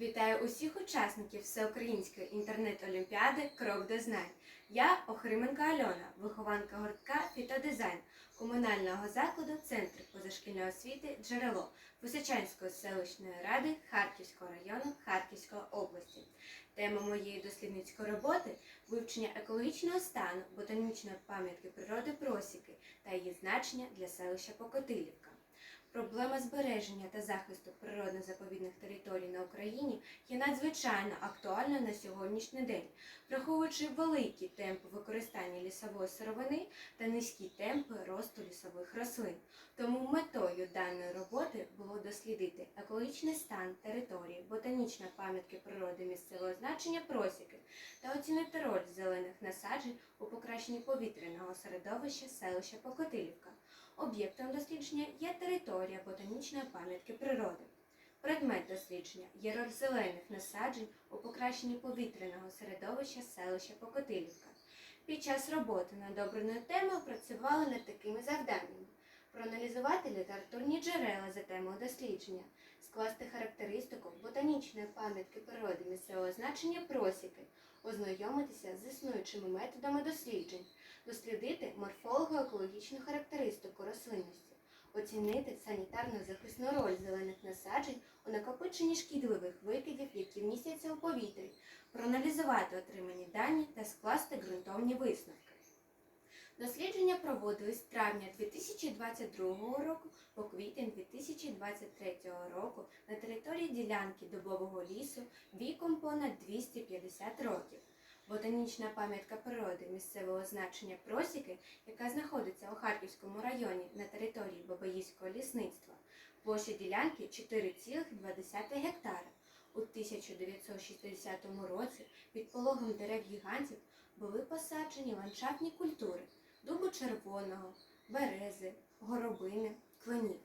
Вітаю усіх учасників Всеукраїнської інтернет-олімпіади Крок до знань. Я Охрименко Альона, вихованка гуртка Фітодизайн комунального закладу Центр позашкільної освіти Джерело Височанської селищної ради Харківського району Харківської області. Тема моєї дослідницької роботи вивчення екологічного стану ботанічної пам'ятки природи просіки та її значення для селища Покотилівка. Проблема збереження та захисту природно-заповідних територій на Україні є надзвичайно актуальною на сьогоднішній день, враховуючи великі темпи використання лісової сировини та низькі темпи росту лісових рослин. Тому метою даної роботи було дослідити екологічний стан території, ботанічної пам'ятки природи місцевого значення просіки та оцінити роль зелених насаджень у покращенні повітряного середовища селища Покотилівка. Об'єктом дослідження є територія ботанічної пам'ятки природи. Предмет дослідження є роль зелених насаджень у покращенні повітряного середовища селища Покотилівка. Під час роботи над обраною темою працювали над такими завданнями: проаналізувати літературні джерела за темою дослідження, скласти характеристику ботанічної пам'ятки природи місцевого значення просіки, ознайомитися з існуючими методами досліджень, дослідити морфолого-екологічну характеристику рослинності, оцінити санітарно-захисну роль зелених насаджень у накопиченні шкідливих викидів, які містяться у повітрі, проаналізувати отримані дані та скласти ґрунтовні висновки. Дослідження проводились з травня 2022 року по квітень 2023 року на території ділянки дубового лісу віком понад 250 років. Ботанічна пам'ятка природи місцевого значення просіки, яка знаходиться у Харківському районі на території Бабаївського лісництва, площа ділянки 4,2 гектара. У 1960 році під пологом дерев гігантів були посаджені ландшафтні культури дубу червоного, берези, горобини, клинів.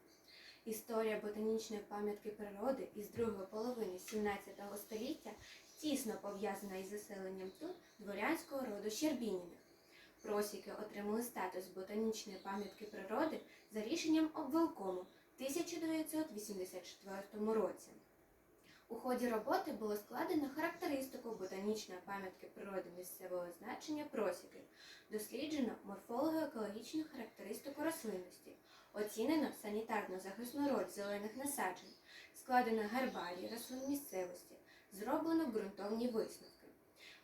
Історія ботанічної пам'ятки природи із другої половини 17 століття тісно пов'язана із заселенням тут дворянського роду Щербініних. Просіки отримали статус ботанічної пам'ятки природи за рішенням обвелкому в 1984 році. У ході роботи було складено характеристику ботанічної пам'ятки природи місцевого значення просіки, досліджено морфолого-екологічну характеристику рослинності, оцінено санітарно-захисну роль зелених насаджень, складено гербарій рослин місцевості, зроблено ґрунтовні висновки.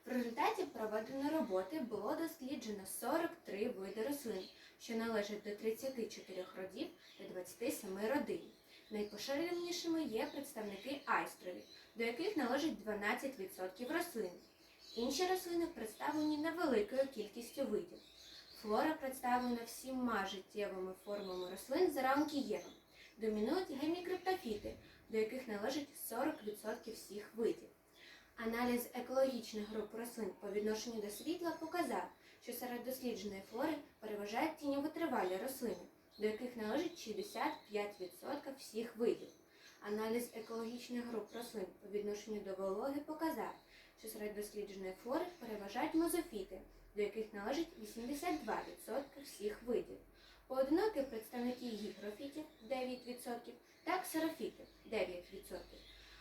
В результаті проведеної роботи було досліджено 43 види рослин, що належать до 34 родів та 27 родин. Найпоширенішими є представники айстрові, до яких належить 12% рослин. Інші рослини представлені невеликою кількістю видів. Флора представлена всіма життєвими формами рослин за ранкієвом. Домінують гемікриптофіти, до яких належить 40% всіх видів. Аналіз екологічних груп рослин по відношенню до світла показав, що серед дослідженої флори переважають тіньовитривалі рослини, до яких належить 65% всіх видів. Аналіз екологічних груп рослин по відношенню до вологи показав, що серед дослідженої флори переважають мозофіти, до яких належить 82% всіх видів. Поодинокі представники гігрофітів 9% та ксерофітів 9%.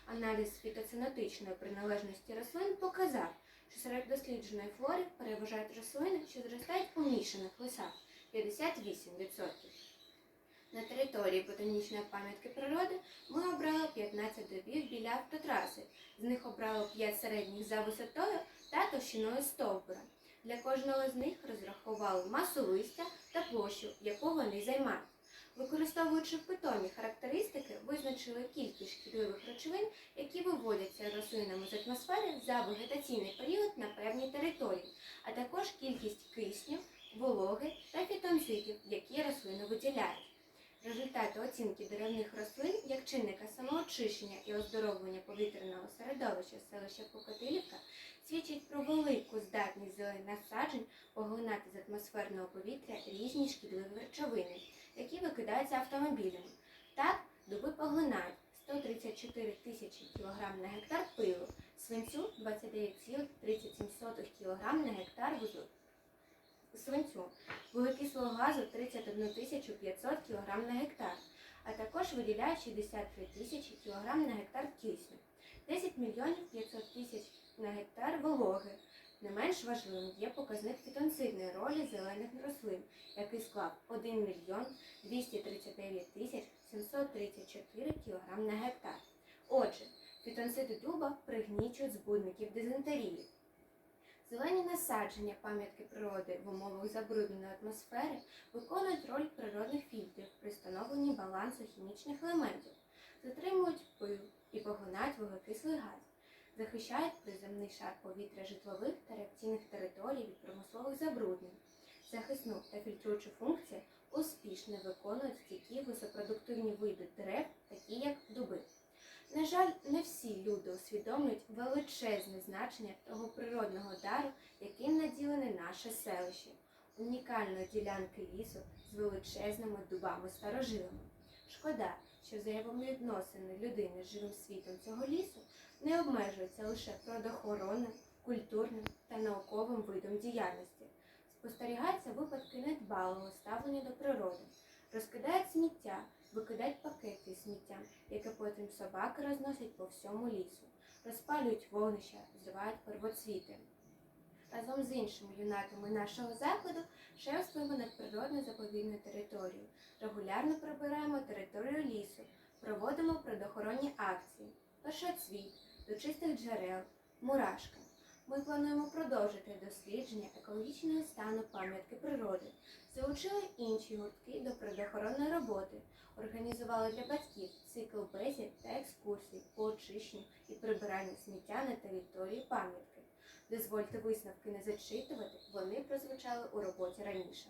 Аналіз фітоцинетичної приналежності рослин показав, що серед дослідженої флори переважають рослини, що зростають у мішаних лисах 58%. На території ботанічної пам'ятки природи ми обрали 15 дубів біля автотраси. З них обрали 5 середніх за висотою та товщиною стовбура. Для кожного з них розрахували масу листя та площу, яку вони займають. Використовуючи питомі характеристики, визначили кількість шкідливих речовин, які виводяться рослинами з атмосфери за вегетаційний період на певній території, а також кількість кисню, вологи та фітонцидів, які рослини виділяють. Результати оцінки деревних рослин як чинника самоочищення і оздоровлення повітряного середовища селища Покотилівка свідчать про велику здатність зелених насаджень поглинати з атмосферного повітря різні шкідливі речовини, які викидаються автомобілями. Так, дуби поглинають 134 тисячі кг на гектар пилу, свинцю 29,37 кг на гектар вузу. Свинцю, вуглекислого газу 31 тисячу 500 кг на гектар, а також виділяють 63 тисячі кг на гектар кисню. 10 мільйонів 500 тисяч на гектар вологи. Не менш важливим є показник фітонцидної ролі зелених рослин, який склав 1 мільйон 239 тисяч 734 кг на гектар. Отже, фітонциди дуба пригнічують збудників дизентерії. Зелені насадження пам'ятки природи в умовах забрудненої атмосфери виконують роль природних фільтрів при встановленні балансу хімічних елементів, затримують пил і поглинають вуглекислий газ, захищають приземний шар повітря житлових та реакційних територій від промислових забруднень. Захисну та фільтруючу функцію успішно виконують стійкі висопродуктивні види дерев, такі як дуби. На жаль, не всі люди усвідомлюють величезне значення того природного дару, яким наділене наше селище, унікальної ділянки лісу з величезними дубами старожилами. Шкода, що взаємовідносини людини з живим світом цього лісу не обмежуються лише природоохоронним, культурним та науковим видом діяльності. Спостерігаються випадки недбалого ставлення до природи, розкидають сміття, викидають пакети з сміттям, яке потім собаки розносять по всьому лісу, розпалюють вогнища, зривають первоцвіти. Разом з іншими юнаками нашого закладу шефствуємо над природно заповідною територією, регулярно прибираємо територію лісу, проводимо природоохоронні акції, першоцвіт, до чистих джерел, мурашка. Ми плануємо продовжити дослідження екологічного стану пам'ятки природи, залучили інші гуртки до природоохоронної роботи, організували для батьків цикл бесід та екскурсій по очищенню і прибиранню сміття на території пам'ятки. Дозвольте висновки не зачитувати, вони прозвучали у роботі раніше.